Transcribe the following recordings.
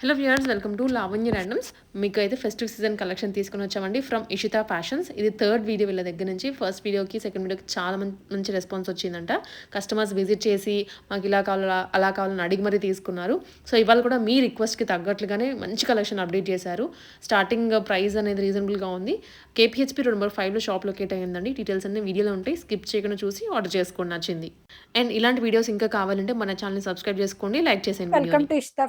Hello viewers welcome to Lavanya randoms మీకు అయితే festive season collection తీసుకుని వచ్చామండి. ఫ్రమ్ ఇషితా ఫ్యాషన్స్ ఇది థర్డ్ వీడియో వీళ్ళ దగ్గర నుంచి. ఫస్ట్ వీడియోకి సెకండ్ వీడియోకి చాలా మంచి రెస్పాన్స్ వచ్చిందంట. కస్టమర్స్ విజిట్ చేసి మాకు ఇలా కావాలా అలా కావాలని అడిగి మరీ తీసుకున్నారు. సో ఇవాళ కూడా మీ రిక్వెస్ట్కి తగ్గట్లుగానే మంచి కలెక్షన్ అప్డేట్ చేశారు. స్టార్టింగ్ ప్రైస్ అనేది రీజనబుల్గా ఉంది. కేపీహెచ్పి రోడ్ నెంబర్ ఫైవ్లో షాప్ లొకేట్ అయ్యిందండి. డీటెయిల్స్ అన్ని వీడియోలో ఉంటాయి. స్కిప్ చేయకుండా చూసి ఆర్డర్ చేసుకోండి నచ్చింది. అండ్ ఇలాంటి వీడియోస్ ఇంకా కావాలంటే మన ఛానల్ని సబ్స్క్రైబ్ చేసుకోండి. లైక్ చేసేయండి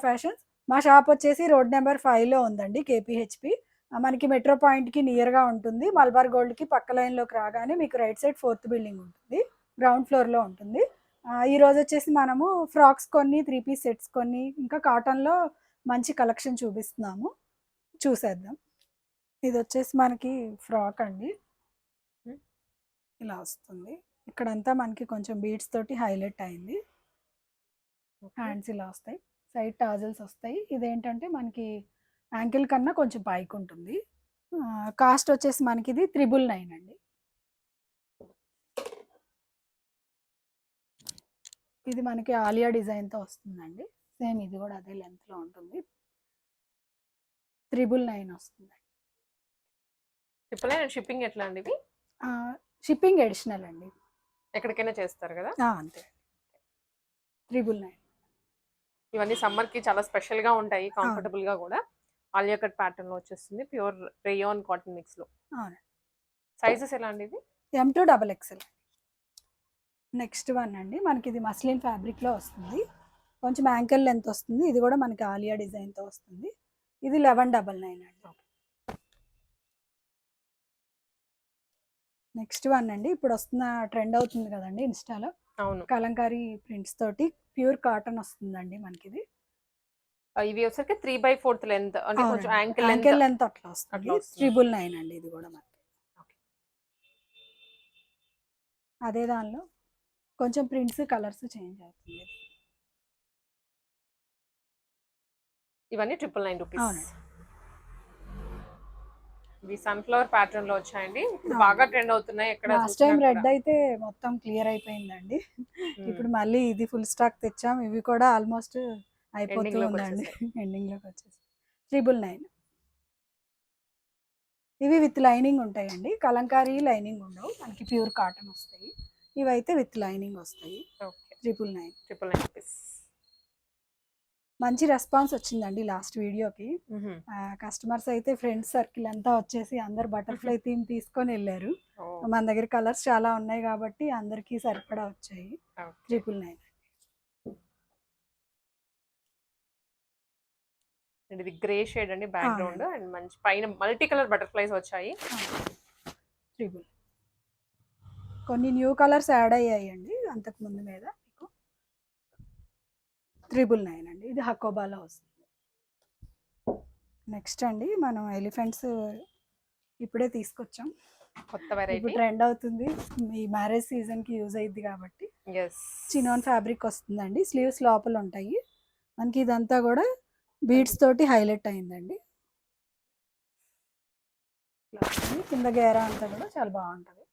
ఫ్యాషన్స్ మా షాప్ వచ్చేసి రోడ్ నెంబర్ ఫైవ్లో ఉందండి కేపీహెచ్పి. మనకి మెట్రో పాయింట్కి నియర్గా ఉంటుంది. మల్బార్ గోల్డ్కి పక్క లైన్లోకి రాగానే మీకు రైట్ సైడ్ ఫోర్త్ బిల్డింగ్ ఉంటుంది. గ్రౌండ్ ఫ్లోర్లో ఉంటుంది. ఆ, ఈ రోజు వచ్చేసి మనము ఫ్రాక్స్ కొన్ని త్రీ పీస్ సెట్స్ కొన్ని ఇంకా కాటన్లో మంచి కలెక్షన్ చూపిస్తున్నాము. చూసేద్దాం. ఇది వచ్చేసి మనకి ఫ్రాక్ అండి. ఇలా వస్తుంది. ఇక్కడంతా మనకి కొంచెం బీడ్స్ తోటి హైలైట్ అయింది. హ్యాండ్స్ ఇలా వస్తాయి. సైడ్ టాజల్స్ వస్తాయి. ఇదేంటంటే మనకి యాంకిల్ కన్నా కొంచెం పైకి ఉంటుంది. కాస్ట్ వచ్చేసి మనకి ఇది త్రిబుల్ నైన్ అండి. ఇది మనకి ఆలియా డిజైన్తో వస్తుందండి. సేమ్ ఇది కూడా అదే లెంత్లో ఉంటుంది. త్రిబుల్ నైన్ వస్తుంది. ట్రిపుల్ నైన్ షిప్పింగ్ ఎట్లా అండి ఇవి షిప్పింగ్ ఎడిషనల్ అండి. ఎక్కడికైనా చేస్తారు కదా? అంతే. Triple nine. ఇవన్నీ సమ్మర్కి చాలా స్పెషల్గా ఉంటాయి కంఫర్టబుల్గా కూడా. ఆలియా కట్ ప్యాటర్న్లో వచ్చేస్తుంది. ప్యూర్ రేయాన్ కాటన్ మిక్స్లో సైజెస్ ఎలా అండి ఇది M two double XL. Next one అండి. మనకి ఇది మస్లిన్ ఫ్యాబ్రిక్లో వస్తుంది. కొంచెం యాంకిల్ లెంత్ వస్తుంది. ఇది కూడా మనకి ఆలియా డిజైన్తో వస్తుంది. ఇది లెవెన్ డబల్ నైన్ అండి. నెక్స్ట్ వన్ అండి. ఇప్పుడు వస్తున్న ట్రెండ్ అవుతుంది కదండి ఇన్స్టాలో. అవును. కలంకారీ ప్రింట్స్ తోటి ప్యూర్ కాటన్ వస్తుందండి మనకి ఇది ఇవి వచ్చరికి త్రీ బై ఫోర్త్ లెంత్ అంటే కొంచెం యాంకిల్ యాంకిల్ లెంత్ అట్లా వస్తుంది. ట్రిబుల్ నైన్ అండి ఇది కూడా మనకి. అదే దానిలో కొంచెం ప్రింట్స్ కలర్స్ చేంజ్ అవుతుంది. ఇవన్నీ ట్రిపుల్ నైన్ రూపీస్. ఇవి సన్ఫ్లవర్ ప్యాటర్న్లో వచ్చాయండి. బాగా ట్రెండ్ అవుతున్నాయి ఎక్కడ లాస్ట్ టైం రెడ్ అయితే మొత్తం క్లియర్ అయిపోయిందండి. ఇప్పుడు మళ్ళీ ఇది ఫుల్ స్టాక్ తెచ్చాం. ఇవి కూడా ఆల్మోస్ట్ అయిపోతూ ఉందండి. ఎండింగ్లోకి వచ్చేసి ట్రిబుల్ నైన్ ఇవి విత్ లైనింగ్ ఉంటాయండి. కలంకారీ లైనింగ్ ఉండవు. మనకి ప్యూర్ కాటన్ వస్తాయి. ఇవైతే విత్ లైనింగ్ వస్తాయి. Okay. Triple nine triple nine rupees మంచి రెస్పాన్స్ వచ్చిందండి లాస్ట్ వీడియోకి. కస్టమర్స్ అయితే ఫ్రెండ్స్ సర్కిల్ అంతా వచ్చేసి అందరు బటర్ఫ్లై థీమ్ తీసుకొని వెళ్ళారు. మన దగ్గర కలర్స్ చాలా ఉన్నాయి కాబట్టి అందరికీ సరిపడా వచ్చాయి. ట్రిపుల్ నైన్ ఇది గ్రే షేడ్ అండి బ్యాక్గ్రౌండ్ అండ్ మంచి పైన మల్టీ కలర్ బటర్ఫ్లైస్ వచ్చాయి కొన్ని న్యూ కలర్స్ యాడ్ అయ్యాయండి అంతకు ముందు మీద. త్రిబుల్ నైన్ అండి. ఇది హకోబాలో వస్తుంది. నెక్స్ట్ అండి మనం ఎలిఫెంట్స్ ఇప్పుడే తీసుకొచ్చాం. కొత్త వెరైటీ ట్రెండ్ అవుతుంది. ఈ మ్యారేజ్ సీజన్కి యూజ్ అయ్యిద్ది కాబట్టి. చినాన్ ఫ్యాబ్రిక్ వస్తుందండి. స్లీవ్స్ లోపల ఉంటాయి. మనకి ఇదంతా కూడా బీడ్స్ తోటి హైలైట్ అయిందండి. కింద గేరా అంతా కూడా చాలా బాగుంటుంది.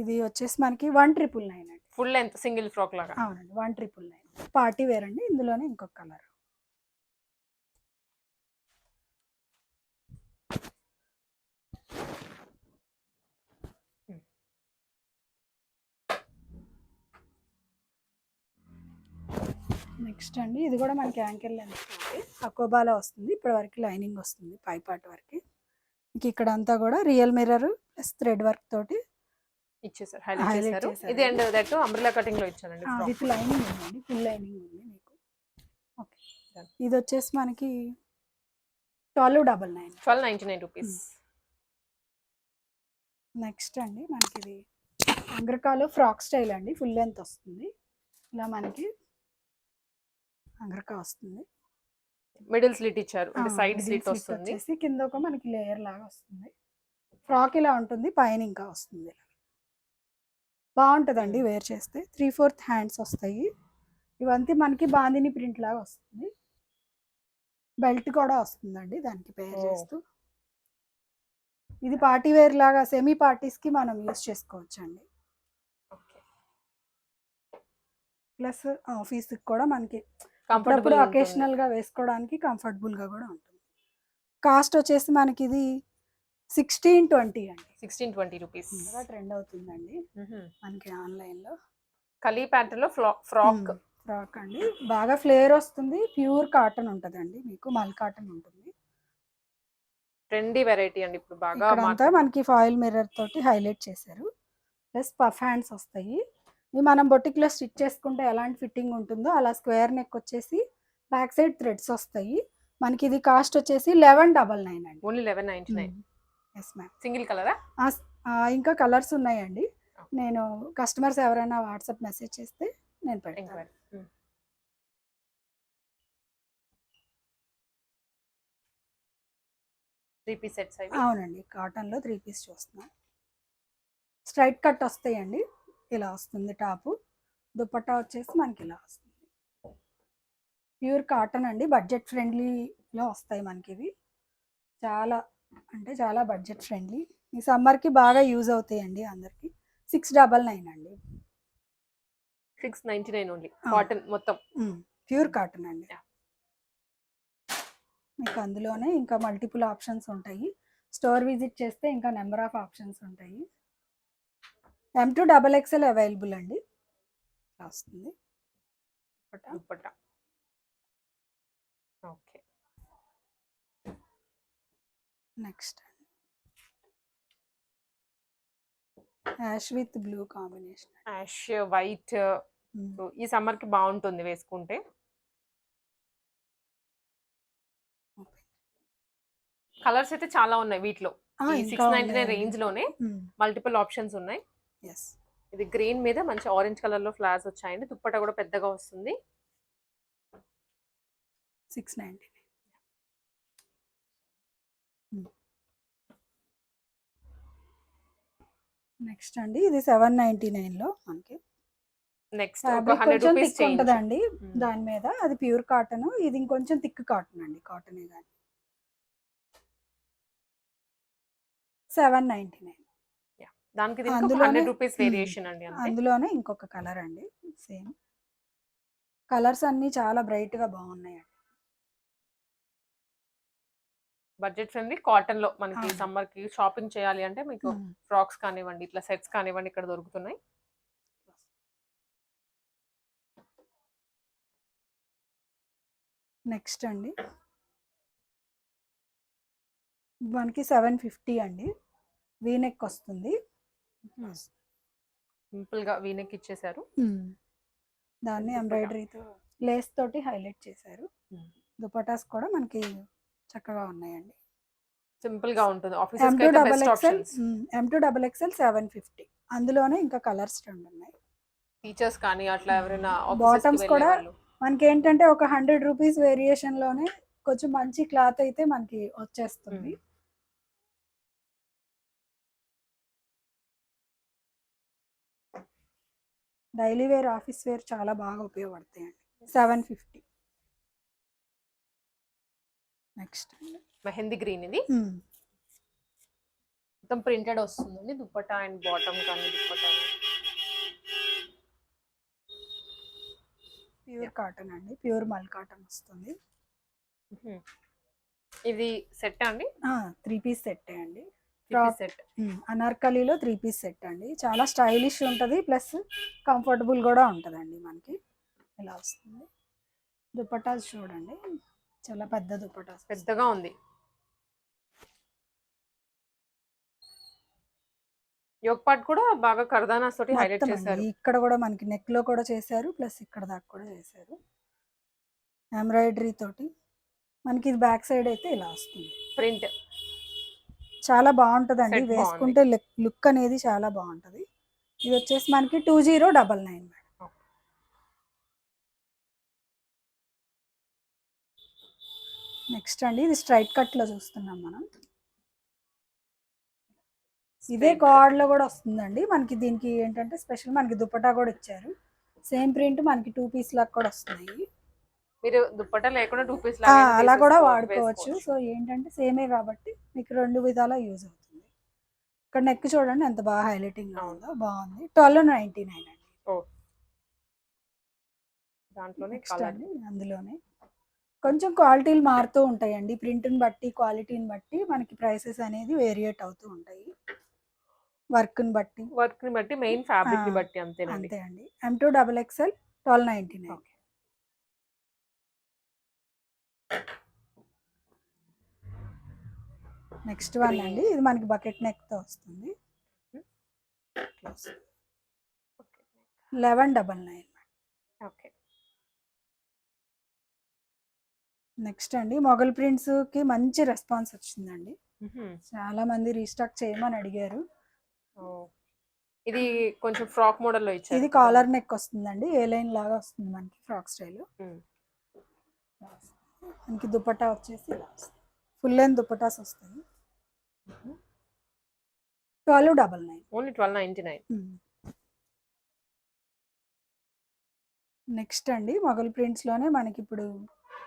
ఇది వచ్చేసి మనకి వన్ ట్రిపుల్ నైన్ అండి. ఫుల్ లెంత్ సింగిల్ ఫ్రాక్ లాగా. అవునండి. One triple nine party wear అండి. ఇందులోనే ఇంకొక కలర్. నెక్స్ట్ అండి. ఇది కూడా మనకి యాంకిల్ లెంత్ అకోబాలో వస్తుంది. ఇప్పటి వరకు లైనింగ్ వస్తుంది. పై పార్ట్ వరకు. ఇంక ఇక్కడ అంతా కూడా real mirror plus thread work తోటి ఇచ్చేసారు హైలైట్ చేశారు. ఇది అండ్ దట్ అంబ్రిలా కటింగ్లో ఇచ్చారండి విత్ లైనింగ్ ఉందండి ఫుల్ లైనింగ్ ఉంది మీకు. ఓకే. ఇది వచ్చేసి మనకి twelve double nine. Twelve ninety nine rupees. Next అండి మనకి ఇది అంగ్రకాలో ఫ్రాక్ స్టైల్ అండి ఫుల్ లెంత్ వస్తుంది. ఇలా మనకి అంగ్రకా వస్తుంది. మిడిల్ స్లిట్ ఇచ్చారు అంటే సైడ్ స్లిట్ వస్తుంది. కింద ఒక మనకి లేయర్ లాగా వస్తుంది. ఫ్రాక్ ఇలా ఉంటుంది పైన ఇంకా వస్తుంది. బాగుంటుందండి వేర్ చేస్తే. త్రీ ఫోర్త్ హ్యాండ్స్ వస్తాయి. ఇవంతా మనకి బాందిని ప్రింట్ లాగా వస్తుంది. బెల్ట్ కూడా వస్తుందండి దానికి పేర్. చేస్తూ. ఇది పార్టీ వేర్ లాగా సెమీ పార్టీస్కి మనం యూస్ చేసుకోవచ్చు అండి ఓకే. ప్లస్ ఆఫీస్ కూడా మనకి కంఫర్టబుల్ అకేషనల్గా వేసుకోవడానికి కంఫర్టబుల్గా కూడా ఉంటుంది. కాస్ట్ వచ్చేసి మనకి ఇది సిక్స్టీన్ ట్వంటీ అండి. Sixteen twenty rupees. బాగా ట్రెండ్ అవుతుందండి మనకి ఆన్లైన్లో కలీ ప్యాటర్న్లో ఫ్రాక్. ఫ్రాక్ అండి. బాగా ఫ్లేర్ వస్తుంది. ప్యూర్ కాటన్ ఉంటదండి. మీకు మల్ కాటన్ ఉంటుంది. ట్రెండీ వెరైటీ అండి ఇప్పుడు బాగా అంతా మనకి ఫాయిల్ మిర్రర్ తోటి హైలైట్ చేశారు. ప్లస్ పఫ్ హ్యాండ్స్ వస్తాయి. ఇవి మనం బొటిక్లో స్టిచ్ చేసుకుంటే ఎలాంటి ఫిట్టింగ్ ఉంటుందో అలా స్క్వేర్ నెక్ వచ్చేసి బ్యాక్ సైడ్ థ్రెడ్స్ వస్తాయి. మనకి ఇది కాస్ట్ వచ్చేసి లెవెన్ డబల్ నైన్ అండి. Only eleven ninety nine. Yes ma'am single కలరా? ఇంకా కలర్స్ ఉన్నాయండి. నేను కస్టమర్స్ ఎవరైనా వాట్సాప్ మెసేజ్ చేస్తే నేను పెడతాను. త్రీ పీస్ సెట్స్ అవి? అవునండి. కాటన్లో త్రీ పీస్ చూస్తున్నాం. స్ట్రైట్ కట్ వస్తాయండి. ఇలా వస్తుంది టాపు. దుపట్టా వచ్చేసి మనకి ఇలా వస్తుంది. ప్యూర్ కాటన్ అండి. బడ్జెట్ ఫ్రెండ్లీలో వస్తాయి మనకి ఇవి. చాలా అంటే చాలా బడ్జెట్ ఫ్రెండ్లీ ఈ సమ్మర్కి బాగా యూజ్ అవుతాయండి అందరికి. సిక్స్ డబల్ నైన్ అండి. Six ninety nine only. Cotton మొత్తం. ప్యూర్ కాటన్ అండి. మీకు అందులోనే ఇంకా మల్టిపుల్ ఆప్షన్స్ ఉంటాయి. స్టోర్ విజిట్ చేస్తే ఇంకా నెంబర్ ఆఫ్ ఆప్షన్స్ ఉంటాయి. M two double XL available అండి. వస్తుంది dupatta okay next ash with blue combination ash white ఈ సమ్మర్కి బాగుంటుంది వేసుకుంటే. కలర్స్ అయితే చాలా ఉన్నాయి వీటిలో. సిక్స్ నైన్టీ నైన్ రేంజ్లోనే మల్టిపుల్ ఆప్షన్స్ ఉన్నాయి. ఇది గ్రీన్ మీద మంచి ఆరెంజ్ కలర్లో ఫ్లవర్స్ వచ్చాయండి. దుప్పట్టా కూడా పెద్దగా వస్తుంది. సిక్స్ నైంటీ నెక్స్ట్ అండి ఇది సెవెన్ నైంటీ నైన్లో మనకి. నెక్స్ట్ కొంచెం థిక్ ఉంటుందండి దాని మీద. అది ప్యూర్ కాటన్ ఇది ఇంకొంచెం థిక్ కాటన్ అండి కాటనే కానీ. Seven ninety nine. దానికి హండ్రెడ్ రూపీస్. వేరియేషన్ అండి అందులోనే ఇంకొక కలర్ అండి సేమ్. కలర్స్ అన్నీ చాలా బ్రైట్గా బడ్జెట్ ఫ్రెండ్లీ. కాటన్లో మనకి. సమ్మర్కి షాపింగ్ చేయాలి అంటే మీకు. ఫ్రాక్స్ కానివ్వండి ఇట్లా సెట్స్ కానివ్వండి ఇక్కడ దొరుకుతున్నాయి. నెక్స్ట్ అండి. మనకి సెవెన్ ఫిఫ్టీ అండి. వీనెక్ వస్తుంది. సింపుల్గా వీనెక్ ఇచ్చేసారు. దాన్ని. ఎంబ్రాయిడరీతో లేస్ తోటి హైలైట్ చేశారు. దుపటాస్ కూడా మనకి చక్కగా ఉన్నాయండి. సింపుల్గా ఉంటుంది M offices two double XL M two double XL seven fifty అందులోనే ఇంకా కలర్స్ రెండు ఉన్నాయి టీచర్స్ కానీ అట్లా ఎవరైనా Bottoms కూడా మనకి ఏంటంటే ఒక హండ్రెడ్ రూపీస్ వేరియేషన్లోనే కొంచెం మంచి క్లాత్ అయితే మనకి వచ్చేస్తుంది. డైలీ వేర్ ఆఫీస్ వేర్ చాలా బాగా ఉపయోగపడతాయండి. Seven fifty next. Mehndi green ఇది. మొత్తం ప్రింటెడ్ వస్తుందండి. దుప్పటా అండ్ బాటమ్ కానీ దుప్పటా. ప్యూర్ కాటన్ అండి. ప్యూర్ మల్ కాటన్ వస్తుంది. ఇది సెట్ అండి? త్రీ పీస్ సెట్ అండి. సెట్ అనార్కలీలో త్రీ పీస్ సెట్ అండి. చాలా స్టైలిష్ ఉంటుంది. ప్లస్ కంఫర్టబుల్ కూడా ఉంటుందండి మనకి. ఇలా వస్తుంది? దుపట్టాస్ చూడండి. చాలా పెద్ద దుపట్టాస్ పెద్దగా ఉంది. యోగ్ పార్ట్ కూడా బాగా కర్దానాస్ తోటి హైలైట్ చేశారు అండి. ఇక్కడ కూడా మనకి నెక్లో కూడా చేశారు ప్లస్ ఇక్కడ దాకా కూడా చేశారు. ఎంబ్రాయిడరీ తోటి. మనకి ఇది బ్యాక్ సైడ్ అయితే ఇలా వస్తుంది. ప్రింట్ చాలా బాగుంటుందండి. Set బాగుంది. వేసుకుంటే లుక్ అనేది చాలా బాగుంటుంది. ఇది వచ్చేసి మనకి two zero double nine next అండి ఇది స్ట్రైట్ కట్లో చూస్తున్నాం మనం. ఇదే కార్డ్లో కూడా వస్తుందండి. మనకి దీనికి ఏంటంటే స్పెషల్ మనకి దుపట్టా కూడా ఇచ్చారు. సేమ్ ప్రింట్ మనకి టూ పీస్ లాగా కూడా వస్తున్నాయి. మీరు దుప్పటా లేకుండా టూ పీస్ అలా కూడా వాడుకోవచ్చు. సో ఏంటంటే సేమే కాబట్టి మీకు రెండు విధాలా యూజ్ అవుతుంది. ఇక్కడ నెక్ చూడండి ఎంత బాగా హైలైటింగ్ అవును. ఉందో బాగుంది. ట్వెల్వ్ నైన్టీ నైన్ అండి. దాంట్లోనే నెక్స్ట్ కలర్ అండి అందులోనే. కొంచెం క్వాలిటీలు మారుతూ ఉంటాయండి. ప్రింట్ని బట్టి క్వాలిటీని బట్టి మనకి ప్రైసెస్ అనేది వేరియేట్ అవుతూ ఉంటాయి. వర్క్ని బట్టి. వర్క్ని బట్టి మెయిన్ ఫ్యాబ్రిక్ బట్టి అంతేనండి. అంతే అండి M two double XL twelve ninety nine next one. అండి. ఇది మనకి బకెట్ నెక్తో వస్తుంది. Eleven double nine okay next అండి మొగల్ ప్రింట్స్కి మంచి రెస్పాన్స్ వచ్చిందండి. చాలా మంది రీస్టాక్ చేయమని అడిగారు. ఇది కొంచెం ఫ్రాక్ మోడల్లో ఇచ్చారు. ఇది కాలర్ నెక్ వస్తుందండి ఏ లైన్ లాగా వస్తుంది మనకి ఫ్రాక్ స్టైల్. మనకి దుపట్టా వచ్చేసి ఫుల్ లెంత్ దుపట్టాస్ వస్తాయి. Twelve double nine. Only twelve ninety nine. Next అండి మొగల్ ప్రింట్స్లోనే మనకి ఇప్పుడు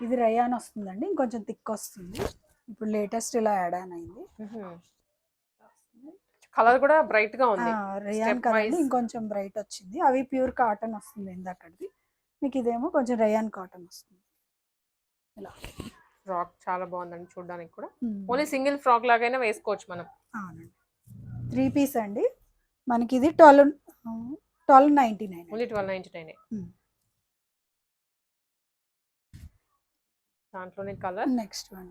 ఇది రయాన్ వస్తుందండి ఇంకొంచెం థిక్ వస్తుంది. ఇప్పుడు లేటెస్ట్ ఇలా యాడ్ ఆన్ అయింది. కలర్ కూడా బ్రైట్గా ఉంది. Rayon wise. ఇంకొంచెం బ్రైట్ వచ్చింది. అవి ప్యూర్ కాటన్ వస్తుంది ఇందాకది మీకు ఇదేమో కొంచెం రయాన్ కాటన్ వస్తుంది. ఇలా. ఫ్రాక్ చాలా బాగుందండి చూడడానికి కూడా. ఓన్లీ సింగిల్ ఫ్రాక్ లాగైనా వేసుకోవచ్చు మనం. అవునండి. త్రీ పీస్ అండి. మనకి ఇది twelve twelve ninety nine only twelve ninety nine దాంట్లోనే కలర్. Next one.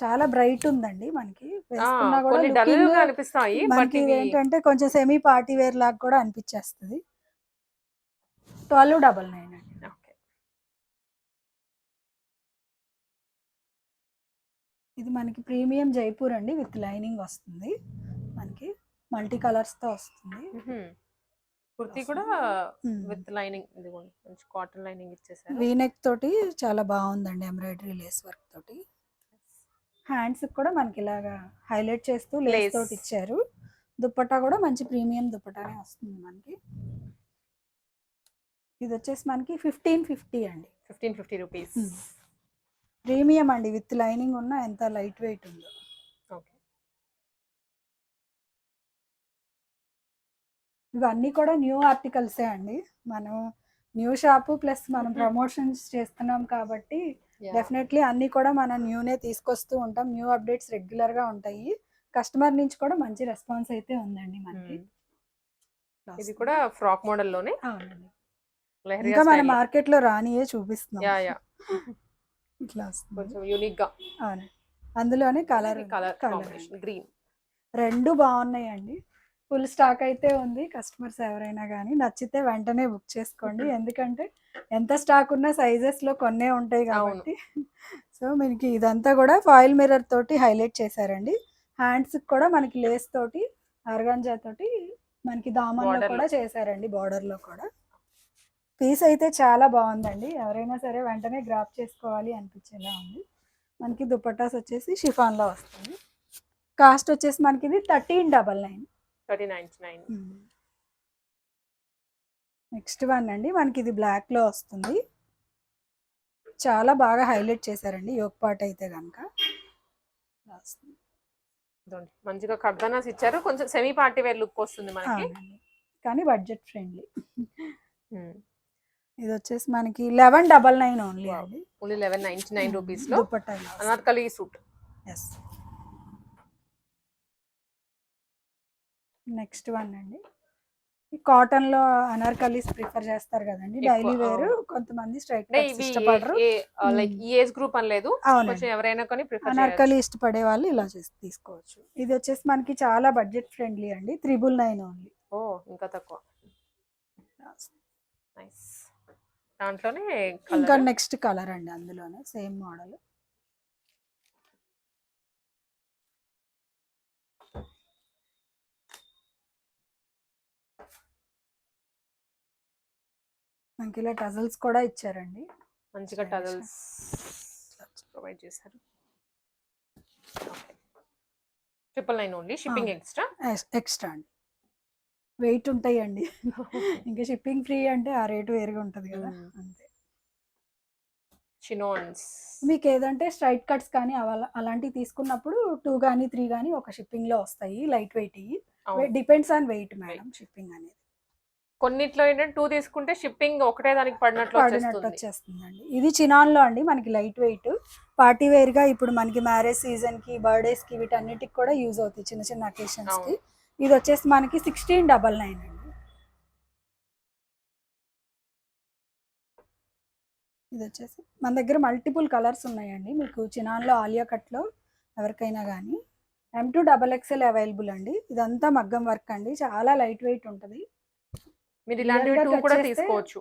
చాలా బ్రైట్ ఉందండి మనకి. వేసుకున్నా కూడా కొన్ని డల్ looking గా అనిపిస్తాయి బట్ మనకి ఇవి ఏంటంటే కొంచెం సెమీ పార్టీ వేర్ లాగా కూడా అనిపించేస్తుంది. ట్వెల్వ్ డబల్ నైన్ అండి. ఓకే. ఇది మనకి ప్రీమియం జైపూర్ అండి విత్ లైనింగ్ వస్తుంది. మనకి మల్టీ కలర్స్తో వస్తుంది కుర్తీ కూడా. విత్ లైనింగ్ ఇదిగోండి మంచి కాటన్ లైనింగ్ ఇచ్చేసారు. వీనెక్ తోటి చాలా బాగుందండి ఎంబ్రాయిడరీ లేస్ వర్క్ తోటి. హ్యాండ్స్ కూడా మనకి ఇలాగా హైలైట్ చేస్తూ లేస్. తోటి ఇచ్చారు. దుప్పట్టా కూడా మంచి ప్రీమియం దుప్పటానే వస్తుంది మనకి. ఇది వచ్చేసి మనకి ఫిఫ్టీన్ ఫిఫ్టీ అండి. Fifteen fifty rupees. ప్రీమియం అండి విత్ లైనింగ్ ఉన్న ఎంత లైట్ వెయిట్ ఉందో. ఇవన్నీ కూడా న్యూ ఆర్టికల్సే అండి. మనం న్యూ షాపు ప్లస్ మనం. ప్రమోషన్స్ చేస్తున్నాం కాబట్టి డెఫినెట్లీ అన్ని కూడా మనం న్యూనే తీసుకొస్తూ ఉంటాం. న్యూ అప్డేట్స్ రెగ్యులర్గా ఉంటాయి. కస్టమర్ నుంచి కూడా మంచి రెస్పాన్స్ అయితే ఉందండి మనకి. ఇది కూడా ఫ్రాక్ మోడల్లోనే అవునండి. ఇంకా మన. మార్కెట్లో రానియే చూపిస్తున్నాం. ఇట్లా కొంచెం యూనిక్గా అవును. అందులోనే colour colour colour combination green. రెండు బాగున్నాయండి. ఫుల్ స్టాక్ అయితే ఉంది. కస్టమర్స్ ఎవరైనా కానీ నచ్చితే వెంటనే బుక్ చేసుకోండి. ఎందుకంటే ఎంత స్టాక్ ఉన్న సైజెస్లో కొన్నే ఉంటాయి కాబట్టి. సో మనకి ఇదంతా కూడా ఫాయిల్ మిర్రర్ తోటి హైలైట్ చేశారండి. హ్యాండ్స్ కూడా మనకి లేస్ తోటి ఆర్గాంజా తోటి మనకి దామన్లో Border కూడా చేశారండి border లో కూడా. పీస్ అయితే చాలా బాగుందండి. ఎవరైనా సరే వెంటనే గ్రాప్ చేసుకోవాలి అనిపించేలా ఉంది. మనకి దుపట్టాస్ వచ్చేసి షిఫాన్లో వస్తుంది. కాస్ట్ వచ్చేసి మనకి ఇది thirteen double nine. Thirty ninety nine next one అండి. మనకి ఇది బ్లాక్లో వస్తుంది. చాలా బాగా హైలైట్ చేశారండి. యోగ్ పాట్ అయితే కనుక మంచిగా కర్దనాస్ ఇచ్చారు. కొంచెం సెమీ పార్టీ వేర్ లుక్ వస్తుంది మనకి. కానీ బడ్జెట్ ఫ్రెండ్లీ మ్మ్. ఇది వచ్చేసి మనకి eleven double nine only only eleven ninety nine రూపీస్లో. Dupatta Anarkali suit yes next one అండి. కాటన్లో అనార్కలీస్ ప్రిఫర్ చేస్తారు కదండి. Daily wear. కొంతమంది స్ట్రైట్ ఇష్టపడరు. లైక్ ఏజ్ గ్రూప్ అని లేదు ఎవరైనా కానీ ప్రిఫర్ అనార్కలి ఇష్టపడే వాళ్ళు ఇలా చేసి తీసుకోవచ్చు. ఇది వచ్చేసి మనకి చాలా బడ్జెట్ ఫ్రెండ్లీ అండి. Triple nine only. ఓ ఇంకా తక్కువ. నైస్. దాంట్లోనే ఇంకా నెక్స్ట్ కలర్ అండి అందులోనే. Same model. మనకి ఇలా టజల్స్ కూడా ఇచ్చారండి. మంచిగా. టజల్స్ ప్రొవైడ్ చేశారు. Triple nine only shipping extra extra అండి. వెయిట్ ఉంటాయండి. ఇంకా షిప్పింగ్ ఫ్రీ అంటే ఆ రేటు వేరుగా ఉంటుంది కదా మ్మ్. అంతే. చినోన్స్ మీకు ఏదంటే స్ట్రైట్ కట్స్ కానీ అలాంటివి తీసుకున్నప్పుడు టూ కానీ త్రీ కానీ ఒక షిప్పింగ్లో వస్తాయి light weight depends on weight madam shipping అనేది. కొన్నిట్లో ఏంటంటే టూ తీసుకుంటే షిప్పింగ్ ఒకటే దానికి పడినట్లు పడినట్టు వచ్చేస్తుంది. వచ్చేస్తుందండి. ఇది చినాన్లో అండి మనకి లైట్ వెయిట్ పార్టీ వేర్గా ఇప్పుడు మనకి మ్యారేజ్ సీజన్కి బర్త్డేస్కి వీటన్నిటికి కూడా యూజ్ అవుతాయి చిన్న చిన్న అకేషన్స్కి. అవును. ఇది వచ్చేసి మనకి సిక్స్టీన్ డబల్ నైన్ అండి. ఇది వచ్చేసి మన దగ్గర మల్టిపుల్ కలర్స్ ఉన్నాయండి. మీకు చినాన్లో ఆలియా కట్లో ఎవరికైనా కానీ M two double XL available అండి. ఇదంతా మగ్గం వర్క్ అండి. చాలా లైట్ వెయిట్ ఉంటుంది. మీరు ఇలాంటివి టూ కూడా తీసుకోవచ్చు.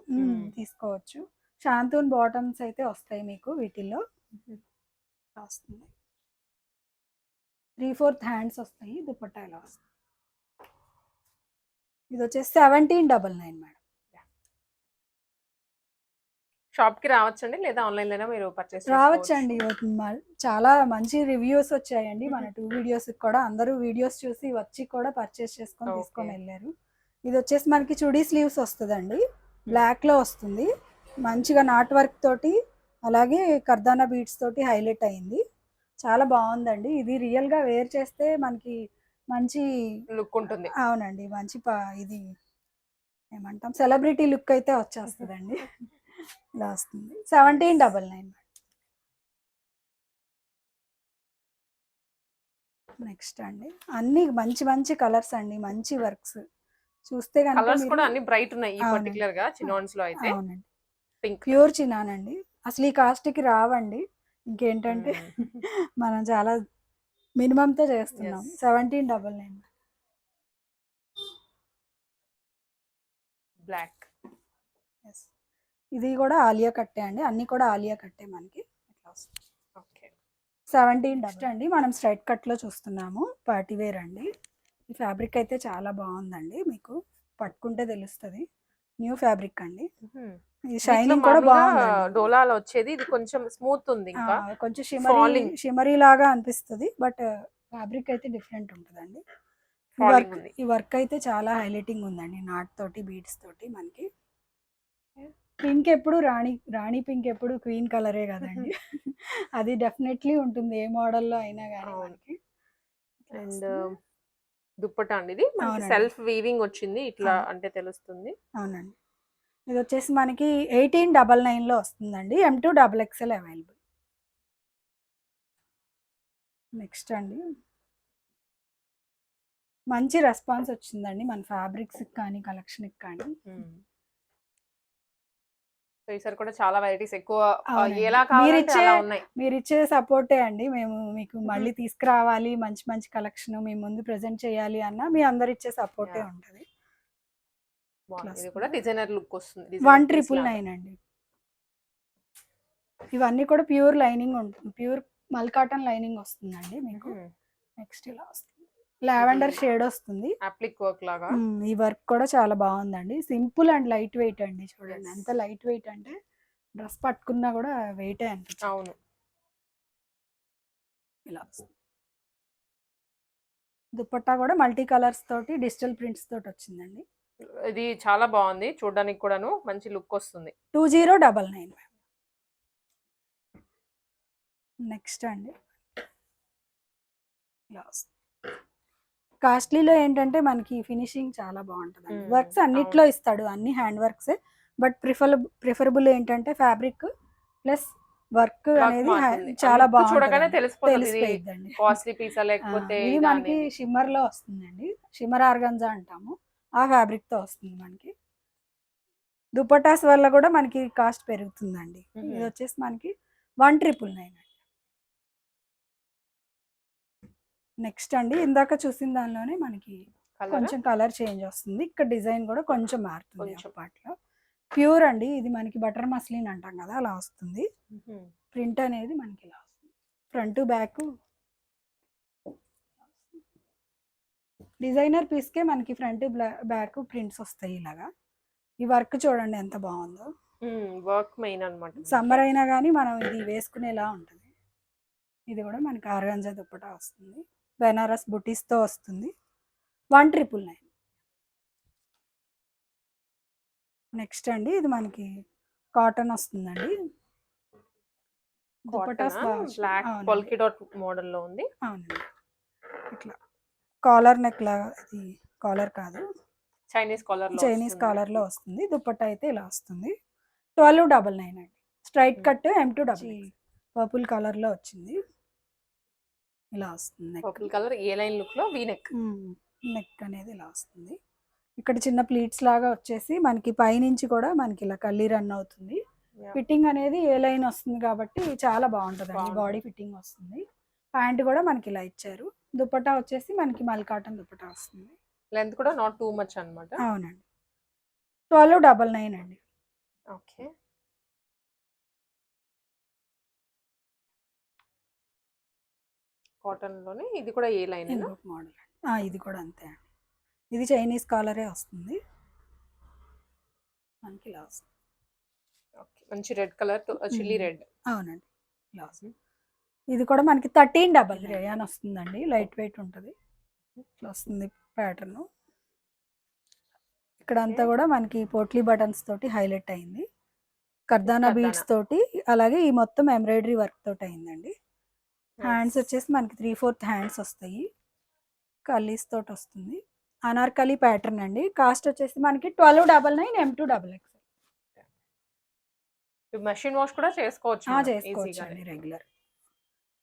తీసుకోవచ్చు. శాంతూన్ బాటమ్స్ అయితే వస్తాయి మీకు వీటిల్లో. వస్తుంది త్రీ ఫోర్త్ హ్యాండ్స్ వస్తాయి దుపట్టా ఇలా వస్తుంది ఇది వచ్చేసి సెవెంటీన్ డబల్ నైన్ మేడం. షాప్కి రావచ్చండి లేదా ఆన్లైన్లోనే మీరు పర్చేస్ రావచ్చండి. చాలా మంచి రివ్యూస్ వచ్చాయండి. మన టూ వీడియోస్ కూడా అందరూ వీడియోస్ చూసి వచ్చి కూడా పర్చేస్ చేసుకొని. తీసుకొని వెళ్ళారు. ఇది వచ్చేసి మనకి చుడీ స్లీవ్స్ వస్తుందండి. బ్లాక్లో వస్తుంది. మంచిగా నాట్ వర్క్ తోటి అలాగే కర్దానా బీడ్స్ తోటి హైలైట్ అయింది. చాలా బాగుందండి. ఇది రియల్గా వేర్ చేస్తే మనకి మంచి లుక్ ఉంటుంది. అవునండి. మంచి ఇది ఏమంటాం? సెలబ్రిటీ లుక్ అయితే వచ్చేస్తుందండి. ఇలా వస్తుంది. సెవెంటీన్ డబల్ నైన్ నెక్స్ట్ అండి. అన్ని మంచి మంచి కలర్స్ అండి. మంచి వర్క్స్. చూస్తే కలర్స్ కూడా అన్ని బ్రైట్ ఉన్నాయి ఈ. పర్టికులర్గా చినాన్స్లో అయితే. అవునండి. పింక్. ప్యూర్ చినానండి అసలు ఈ కాస్ట్కి రావండి. ఇంకేంటంటే మనం చాలా minimum తో చేస్తున్నాం. Seventeen double nine. బ్లాక్. ఇది కూడా ఆలియా కట్టే అండి. అన్ని కూడా ఆలియా కట్టే మనకి. ఇట్లా వస్తుంది ఓకే. సెవెంటీన్ డస్ట్ అండి. మనం స్ట్రైట్ కట్లో చూస్తున్నాము. పార్టీ వేర్ అండి. ఈ ఫ్యాబ్రిక్ అయితే చాలా బాగుందండి. మీకు పట్టుకుంటే తెలుస్తుంది. న్యూ ఫ్యాబ్రిక్ అండి. ఈ షైనింగ్ కూడా బాగుంది డోలాలో వచ్చేది. ఇది కొంచెం స్మూత్ ఉంది ఇంకా. కొంచెం షిమరీ. షిమరీ లాగా అనిపిస్తుంది. బట్ ఫ్యాబ్రిక్ అయితే డిఫరెంట్ ఉంటుందండి. వర్క్. ఈ వర్క్ అయితే చాలా హైలైటింగ్ ఉందండి. నాట్ తోటి బీడ్స్ తోటి మనకి. పింక్ ఎప్పుడు రాణి రాణి పింక్ ఎప్పుడు క్వీన్ కలరే కదండి. అది డెఫినెట్లీ ఉంటుంది. ఏ మోడల్లో అయినా కానీ. మనకి. అండ్. దుప్పట అండి ఇది. సెల్ఫ్ వీవింగ్ వచ్చింది ఇట్లా. అంటే తెలుస్తుంది. అవునండి. ఇది వచ్చేసి మనకి ఎయిటీన్ డబల్ నైన్లో వస్తుందండి. M two double XL available next అండి. మంచి రెస్పాన్స్ వచ్చిందండి మన ఫ్యాబ్రిక్స్కి కానీ కలెక్షన్కి కానీ. సో ఈసారి కూడా చాలా వెరైటీస్ ఎక్కువ. ఎలా మీరు కావాలంటే ఇచ్చే అలా ఉన్నాయి మీరు ఇచ్చే సపోర్టే అండి మేము మీకు మళ్ళీ తీసుకురావాలి మంచి మంచి కలెక్షన్ మీ ముందు ప్రజెంట్ చేయాలి అన్న మీ అందరు ఇచ్చే సపోర్టే. ఉంటుంది. ఇది. కూడా డిజైనర్ లుక్ వస్తుంది వన్ ట్రిపుల్. నైన్ అండి ఇవన్నీ కూడా ప్యూర్ లైనింగ్ ఉంటుంది ప్యూర్ మల్కాటన్ లైనింగ్ వస్తుందండి మీకు. నెక్స్ట్ ఇలా వస్తుంది లావెండర్ షేడ్ వస్తుంది. అప్లిక్ వర్క్ లాగా? ఈ వర్క్ కూడా చాలా బాగుందండి. సింపుల్ అండ్ లైట్ వెయిట్ అండి చూడండి. ఎంత లైట్ వెయిట్ అంటే డ్రెస్ పట్టుకున్నా కూడా వెయిటే అనిపించింది అవును. ఇలా దుపట్టా కూడా మల్టీ కలర్స్ తోటి డిజిటల్ ప్రింట్స్ తోటి వచ్చిందండి. ఇది చాలా బాగుంది చూడడానికి కూడాను. మంచి లుక్ వస్తుంది. Two zero double nine next అండి. ఇలా వస్తుంది. కాస్ట్లీలో ఏంటంటే మనకి ఫినిషింగ్ చాలా బాగుంటుంది వర్క్స్ అన్నిట్లో ఇస్తాడు అన్ని hand works. But prefer preferable ఏంటంటే ఫ్యాబ్రిక్ ప్లస్ వర్క్ అనేది. చాలా బాగుంటుంది ఇది తెలిసిపోయిద్దండి. కాస్ట్లీ పీసా ఆ, లేకపోతే ఇది ఇదా మనకి. షిమ్మర్లో వస్తుందండి. షిమ్మర్ ఆర్గంజా అంటాము. ఆ ఫ్యాబ్రిక్తో వస్తుంది మనకి. దుపటాస్ వల్ల కూడా మనకి కాస్ట్ పెరుగుతుందండి. ఇది వచ్చేసి మనకి వన్ ట్రిపుల్ నైన్ నెక్స్ట్ అండి ఇందాక చూసిన దానిలోనే మనకి? కొంచెం కలర్ చేంజ్ వస్తుంది. ఇక్కడ డిజైన్ కూడా కొంచెం మారుతుంది పార్ట్లో ప్యూర్ అండి. ఇది మనకి బటర్ మస్లిన్ అంటాం కదా అలా వస్తుంది. ప్రింట్ అనేది మనకి ఇలా వస్తుంది. Front back. డిజైనర్ పీస్కే మనకి ఫ్రంట్ బ్యాక్ ప్రింట్స్ వస్తాయి ఇలాగా. ఈ వర్క్ చూడండి ఎంత బాగుందో. వర్క్ మెయిన్ అనమాట సమ్మర్ అయినా కానీ మనం ఇది వేసుకునేలా ఉంటుంది. ఇది కూడా మనకి ఆర్గంజా దుప్పటా వస్తుంది. బెనారస్ బుటీస్తో వస్తుంది. One triple nine. నెక్స్ట్ అండి ఇది మనకి కాటన్ వస్తుందండి. దుపటాస్ బాగా వచ్చాయి. బ్లాక్ అవునండి. పొల్కి డాట్ మోడల్లో ఉంది. అవునండి. ఇట్లా కాలర్ నెక్ లాగా ఇది కాలర్ కాదు. చైనీస్ కాలర్ చైనీస్ కాలర్లో వస్తుంది. దుప్పట్టా అయితే ఇలా వస్తుంది. ట్వెల్వ్ డబల్ నైన్ అండి. Straight. Cut M to double purple కలర్లో వచ్చింది. ఇలా వస్తుంది పర్పుల్ కలర్ ఏ లైన్ లుక్లో వీ నెక్ నెక్ అనేది ఇలా వస్తుంది. ఇక్కడ చిన్న ప్లీట్స్ లాగా వచ్చేసి మనకి పైనుంచి కూడా మనకి ఇలా కల్లీ రన్ అవుతుంది. ఫిట్టింగ్ అనేది ఏ లైన్ వస్తుంది కాబట్టి చాలా బాగుంటుంది. బాడీ ఫిట్టింగ్ వస్తుంది. ప్యాంట్ కూడా మనకి ఇలా ఇచ్చారు. దుపట్టా వచ్చేసి మనకి మల్ కాటన్ దుపట్టా వస్తుంది. లెంత్ కూడా నాట్ టూ మచ్ అన్నమాట. అవునండి. ట్వెల్వ్ డబల్ నైన్ అండి. ఓకే కాటన్లోనే ఇది కూడా ఏ లైన్ మోడల్ ఇది కూడా అంతే అండి. ఇది చైనీస్ కాలరే వస్తుంది. మనకి ఇలా వస్తుంది ఓకే. మంచి రెడ్ కలర్ చిల్లీ. రెడ్. అవునండి. ఇలా వస్తుంది ఇది కూడా మనకి థర్టీన్ డబల్ రేయాన్ వస్తుందండి. లైట్ వెయిట్ ఉంటుంది. ఇట్లా వస్తుంది ప్యాటర్న్. ఇక్కడ అంతా. కూడా మనకి పోట్లీ బటన్స్ తోటి హైలైట్ అయింది. కర్దానా కర్దానా. బీడ్స్ తోటి అలాగే ఈ మొత్తం ఎంబ్రాయిడరీ వర్క్ తోటి అయిందండి. హ్యాండ్స్ వచ్చేసి మనకి త్రీ ఫోర్త్ హ్యాండ్స్ వస్తాయి. కలీస్ తోటి వస్తుంది. అనార్కలి ప్యాటర్న్ అండి. కాస్ట్ వచ్చేసి మనకి twelve double nine M to double X machine wash కూడా చేసుకోవచ్చు చేసుకోవచ్చు. అండి రెగ్యులర్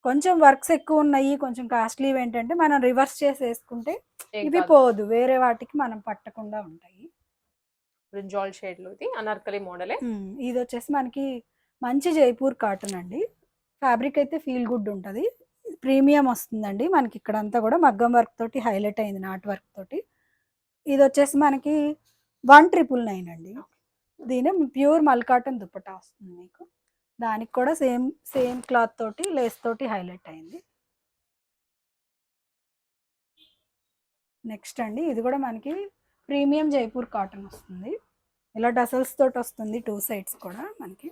కొంచెం వర్క్స్ ఎక్కువ ఉన్నాయి కొంచెం కాస్ట్లీ ఏంటంటే మనం రివర్స్ చేసి వేసుకుంటే ఇవి. పోదు. వేరే వాటికి మనం పట్టకుండా ఉంటాయి. బ్రింజాల్ షేడ్ ఇది అనార్కలి మోడలే ఇది వచ్చేసి మనకి మంచి జైపూర్ కాటన్ అండి. ఫ్యాబ్రిక్ అయితే ఫీల్ గుడ్ ఉంటుంది. ప్రీమియం వస్తుందండి. మనకి ఇక్కడ అంతా కూడా మగ్గం వర్క్ తోటి హైలైట్ అయింది నాట్ వర్క్ తోటి. ఇది వచ్చేసి మనకి వన్ ట్రిపుల్ నైన్ అండి. దీని ప్యూర్ మల్ కాటన్ దుప్పటా వస్తుంది మీకు. దానికి కూడా సేమ్ సేమ్ క్లాత్ తోటి లేస్ తోటి హైలైట్ అయింది. నెక్స్ట్ అండి ఇది కూడా మనకి ప్రీమియం జైపూర్ కాటన్ వస్తుంది. ఇలా డసల్స్ తోటి వస్తుంది టూ సైడ్స్ కూడా మనకి.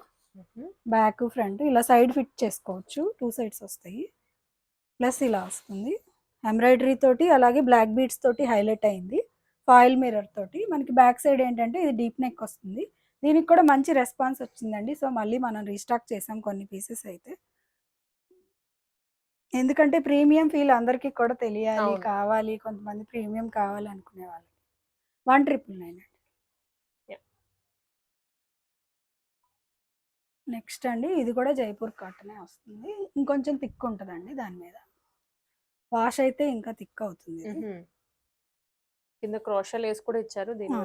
బ్యాక్ ఫ్రంట్ ఇలా సైడ్ ఫిట్ చేసుకోవచ్చు. టూ సైడ్స్ వస్తాయి. ప్లస్ ఇలా వస్తుంది. ఎంబ్రాయిడరీ తోటి అలాగే బ్లాక్ బీడ్స్ తోటి హైలైట్ అయింది. ఫాయిల్ మిర్రర్ తోటి. మనకి బ్యాక్ సైడ్ ఏంటంటే ఇది డీప్ నెక్ వస్తుంది. దీనికి కూడా మంచి రెస్పాన్స్ వచ్చిందండి. సో మళ్ళీ మనం రీస్టాక్ చేసాం కొన్ని పీసెస్ అయితే. ఎందుకంటే ప్రీమియం ఫీల్ అందరికీ కూడా తెలియాలి. కావాలి. కొంతమంది ప్రీమియం కావాలి అనుకునే వాళ్ళకి. వన్ ట్రిపుల్ నైన్ నెక్స్ట్ అండి ఇది కూడా జైపూర్ కాటనే వస్తుంది. ఇంకొంచెం థిక్ ఉంటుందండి దాని మీద. వాష్ అయితే ఇంకా థిక్ అవుతుంది. కింద క్రోషల్ వేసి కూడా ఇచ్చారు దీని.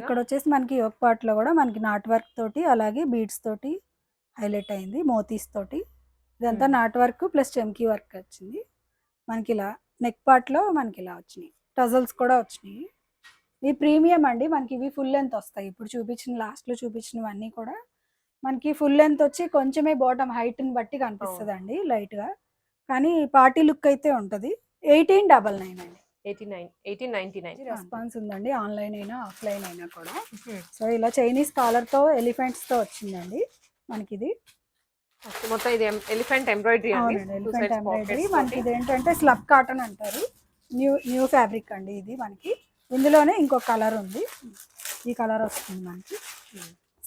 ఇక్కడ వచ్చేసి మనకి పార్ట్లో కూడా మనకి నాట్ వర్క్ తోటి అలాగే బీడ్స్ తోటి హైలైట్ అయింది. మోతీస్ తోటి. ఇదంతా. నాట్ వర్క్ ప్లస్ చెమ్కీ వర్క్ వచ్చింది. మనకి ఇలా నెక్ పార్ట్లో మనకి ఇలా వచ్చినాయి. టజల్స్ కూడా వచ్చినాయి. ఇవి ప్రీమియం అండి. మనకి ఇవి ఫుల్ లెంత్ వస్తాయి. ఇప్పుడు చూపించిన లాస్ట్లో చూపించినవన్నీ కూడా మనకి ఫుల్ లెంత్ వచ్చి కొంచెమే బాటమ్ హైట్ని బట్టి కనిపిస్తుంది అండి లైట్గా. కానీ పార్టీ లుక్ అయితే ఉంటది. ఎయిటీన్ డబల్ నైన్ అండి. Eighty nine eighteen ninety nine. Response ఉందండి ఆన్లైన్ అయినా ఆఫ్లైన్ అయినా కూడా. సో ఇలా చైనీస్ కాలర్తో ఎలిఫెంట్స్తో వచ్చిందండి మనకి ఇది మొత్తం ఇది ఎలిఫెంట్ ఎంబ్రాయిడరీ ఎలిఫెంట్ ఎంబ్రాయిడరీ. మనకి. ఇది ఏంటంటే స్లబ్ కాటన్ అంటారు. న్యూ న్యూ ఫ్యాబ్రిక్ అండి ఇది మనకి. ఇందులోనే ఇంకో కలర్ ఉంది. ఈ కలర్ వస్తుంది మనకి.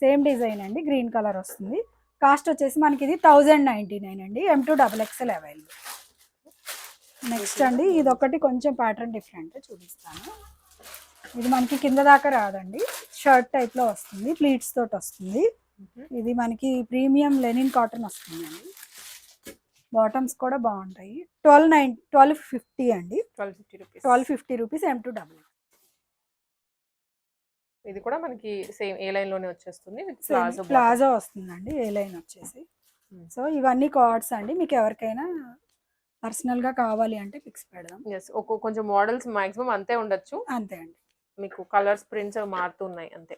సేమ్ డిజైన్ అండి గ్రీన్ కలర్ వస్తుంది. కాస్ట్ వచ్చేసి మనకి ఇది థౌజండ్ నైంటీ నైన్ అండి M to double XL available next అండి ఇది ఒకటి కొంచెం ప్యాటర్న్ డిఫరెంట్ చూపిస్తాను. ఇది మనకి కింద దాకా రాదండి షర్ట్ టైప్లో వస్తుంది ప్లీట్స్ తోటి వస్తుంది. ఇది మనకి ప్రీమియం లెనిన్ కాటన్ వస్తుందండి. బాటమ్స్ కూడా బాగుంటాయి. ట్వెల్వ్ నైన్ ట్వెల్వ్ ఫిఫ్టీ అండి. Twelve fifty rupees twelve fifty rupees M to double ఇది కూడా మనకి సేమ్ ఏ లైన్లోనే వచ్చేస్తుంది ప్లాజో వస్తుందండి ఏ లైన్ వచ్చేసి. Hmm. సో ఇవన్నీ కార్డ్స్ అండి మీకు ఎవరికైనా పర్సనల్గా కావాలి అంటే పిక్స్ పెడదాం. ఎస్ కొంచెం మోడల్స్ మాక్సిమం అంతే ఉండొచ్చు. అంతే అండి. మీకు కలర్స్ ప్రింట్స్ మారుతున్నాయి అంతే.